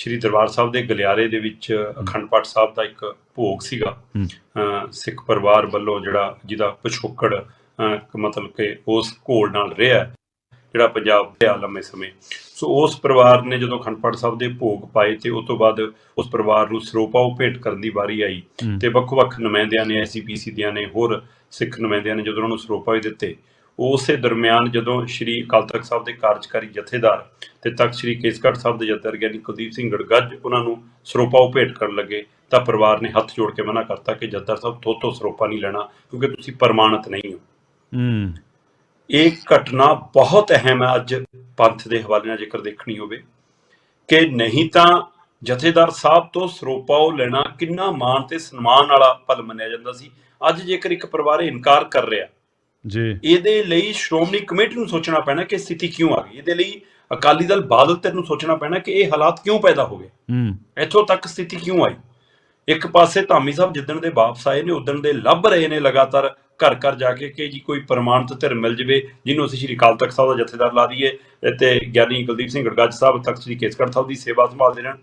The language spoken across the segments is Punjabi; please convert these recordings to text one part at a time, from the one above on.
ਸ਼੍ਰੀ ਦਰਬਾਰ ਸਾਹਿਬ ਦੇ ਗਲਿਆਰੇ ਦੇ ਵਿੱਚ ਅਖੰਡ ਪਾਠ ਸਾਹਿਬ ਦਾ ਇੱਕ ਭੋਗ ਸੀਗਾ। ਸਿੱਖ ਪਰਿਵਾਰ ਵੱਲੋਂ ਜਿਹੜਾ ਜਿਹਦਾ ਪਿਛੋਕੜ ਮਤਲਬ ਕਿ ਉਸ ਘੋਲ ਨਾਲ ਰਿਹਾ ਜਿਹੜਾ ਪੰਜਾਬ ਦੇ ਲੰਮੇ ਸਮੇਂ। ਸੋ ਉਸ ਪਰਿਵਾਰ ਨੇ ਜਦੋਂ ਅਖੰਡ ਪਾਠ ਸਾਹਿਬ ਦੇ ਭੋਗ ਪਾਏ ਤੇ ਉਸ ਤੋਂ ਬਾਅਦ ਉਸ ਪਰਿਵਾਰ ਨੂੰ ਸਰੋਪਾਓ ਭੇਟ ਕਰਨ ਦੀ ਵਾਰੀ ਆਈ। ਤੇ ਵੱਖ-ਵੱਖ ਨੁਮਾਇੰਦਿਆਂ ਨੇ ਐਸਜੀਪੀਸੀ ਦੀਆਂ ਨੇ ਹੋਰ ਸਿੱਖ ਨੁਮਾਇੰਦਿਆਂ ਨੇ ਜਦੋਂ ਉਹਨਾਂ ਨੂੰ ਸਰੋਪਾ ਵੀ ਦਿੱਤੇ ਉਸੇ ਦਰਮਿਆਨ ਜਦੋਂ ਸ਼੍ਰੀ ਅਕਾਲ ਤਖਤ ਸਾਹਿਬ ਦੇ ਕਾਰਜਕਾਰੀ ਜਥੇਦਾਰ ਤੇ ਤਖਤ ਸ਼੍ਰੀ ਕੇਸਗੜ੍ਹ ਸਾਹਿਬ ਦੇ ਜਥੇਦਾਰ ਗਿਆਨੀ ਕੁਲਦੀਪ ਸਿੰਘ ਗੜਗੱਜ ਉਹਨਾਂ ਨੂੰ ਸਰੋਪਾ ਉਹ ਭੇਟ ਕਰਨ ਲੱਗੇ ਤਾਂ ਪਰਿਵਾਰ ਨੇ ਹੱਥ ਜੋੜ ਕੇ ਮਨਾ ਕਰਤਾ ਕਿ ਜਥੇਦਾਰ ਸਾਹਿਬ ਥੋਤੋਂ ਸਰੋਪਾ ਨਹੀਂ ਲੈਣਾ ਕਿਉਂਕਿ ਤੁਸੀਂ ਪ੍ਰਮਾਣਿਤ ਨਹੀਂ ਹੋ। ਹੂੰ। ਇਹ ਘਟਨਾ ਬਹੁਤ ਅਹਿਮ ਹੈ ਅੱਜ ਪੰਥ ਦੇ ਹਵਾਲੇ ਨਾਲ ਜੇਕਰ ਦੇਖਣੀ ਹੋਵੇ। ਕਿ ਨਹੀਂ ਤਾਂ ਜਥੇਦਾਰ ਸਾਹਿਬ ਤੋਂ ਸਰੋਪਾਓ ਲੈਣਾ ਕਿੰਨਾ ਮਾਣ ਤੇ ਸਨਮਾਨ ਵਾਲਾ ਪਲ ਮੰਨਿਆ ਜਾਂਦਾ ਸੀ। ਅੱਜ ਜੇਕਰ ਇੱਕ ਪਰਿਵਾਰ ਇਨਕਾਰ ਕਰ ਰਿਹਾ ਜੀ। ਇਹਦੇ ਲਈ ਸ਼੍ਰੋਮਣੀ ਕਮੇਟੀ ਨੂੰ ਸੋਚਣਾ ਪੈਣਾ ਕਿ ਸਥਿਤੀ ਕਿਉਂ ਆ ਗਈ। ਇਹਦੇ ਲਈ ਅਕਾਲੀ ਦਲ ਬਾਦਲ ਤੇ ਨੂੰ ਸੋਚਣਾ ਪੈਣਾ ਕਿ ਇਹ ਹਾਲਾਤ ਕਿਉਂ ਪੈਦਾ ਹੋ ਗਏ। ਹੂੰ। ਇੱਥੋਂ ਤੱਕ ਸਥਿਤੀ ਕਿਉਂ ਆਈ? ਇੱਕ ਪਾਸੇ ਧਾਮੀ ਸਾਹਿਬ ਜਿੱਦਣ ਦੇ ਵਾਪਸ ਆਏ ਨੇ ਉਦਣ ਦੇ ਲੱਭ ਰਹੇ ਨੇ ਲਗਾਤਾਰ ਘਰ ਘਰ ਜਾ ਕੇ ਕਿ ਜੀ ਕੋਈ ਪ੍ਰਮਾਣਿਤ ਧਿਰ ਮਿਲ ਜਵੇ ਜਿਹਨੂੰ ਅਸੀਂ ਸ਼੍ਰੀ ਅਕਾਲ ਤਖਤ ਸਾਹਿਬ ਦਾ ਜਥੇਦਾਰ ਲਾ ਦਈਏ ਤੇ ਗਿਆਨੀ ਕੁਲਦੀਪ ਸਿੰਘ ਗੜਗੱਜ ਸਾਹਿਬ ਤਖਤ ਸ਼੍ਰੀ ਕੇਸਗੜ੍ਹ ਸਾਹਿਬ ਦੀ ਸੇਵਾ ਸੰਭਾਲਦੇ ਰਹਿਣ।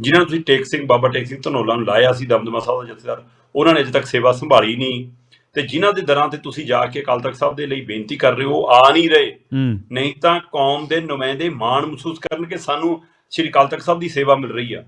ਜਿਨ੍ਹਾਂ ਨੂੰ ਤੁਸੀਂ ਟੇਕ ਸਿੰਘ ਬਾਬਾ ਟੇਕ ਸਿੰਘ ਧਨੋਲਾ ਨੂੰ ਲਾਇਆ ਸੀ ਦਮਦਮਾ ਸਾਹਿਬ ਦਾ ਜਥੇਦਾਰ ਉਹਨਾਂ ਨੇ ਅਜੇ ਤੱਕ ਸੇਵਾ ਸੰਭਾਲੀ ਨਹੀਂ। ਤੇ ਜਿਨ੍ਹਾਂ ਦੇ ਦਰਾਂ ਤੇ ਤੁਸੀਂ ਜਾ ਕੇ ਅਕਾਲ ਤਖਤ ਸਾਹਿਬ ਦੇ ਲਈ ਬੇਨਤੀ ਕਰ ਰਹੇ ਹੋ ਆ ਨਹੀਂ ਰਹੇ। ਨਹੀਂ ਤਾਂ ਕੌਮ ਦੇ ਨੁਮਾਇੰਦੇ ਮਾਣ ਮਹਿਸੂਸ ਕਰਨਗੇ ਸਾਨੂੰ ਸ਼੍ਰੀ ਅਕਾਲ ਤਖਤ ਸਾਹਿਬ ਦੀ ਸੇਵਾ ਮਿਲ ਰਹੀ ਆ।